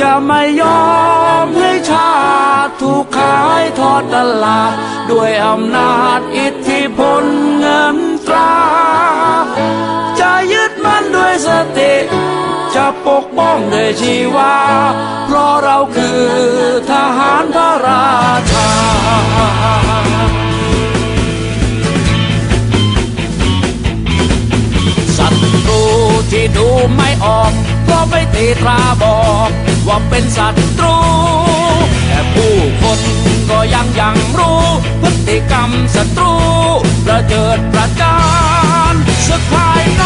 จะไม่ยอมให้ชาติถูกขายทอดตลาด ด้วยอำนาจอิทธิพลเงินตรา จะยึดมั่นด้วยสติ จะปกป้องด้วยชีวา เพราะเราคือทหารพระราชาศัตรูที่ดูไม่ออกก็ไม่ตีตราบอก ว่าเป็นศัตรู แต่ผู้คนก็ยังยังรู้ พฤติกรรมศัตรู ประเจิดประจานศึกภาย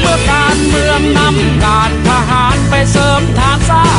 เมื่อการเมืองนำการทหารไปเสริมฐานสร้าง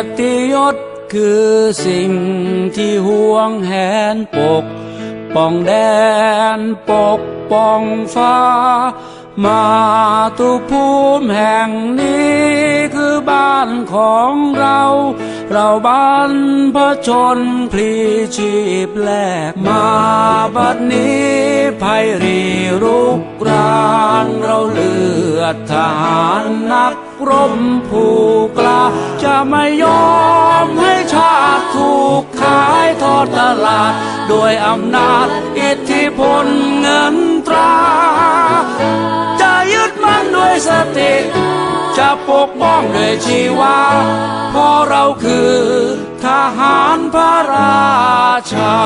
ยรติยศคือสิ่งที่ห่วงแหนปก ป้องแดนปกป้องฟ้า มาตุภูมิแห่งนี้คือบ้านของเรา เราบ้านพระชนพลีชีพแลกมาบัดนี้ภัยรีรุกรานเราเลือดทหารนักรบผู้ก ไม่ยอมให้ชาติถูกขายทอดตลาดด้วยอำนาจอิทธิพลเงินตรา จะยึดมั่นด้วยสติ จะปกป้องด้วยชีวาเพราะเราคือทหารพระราชา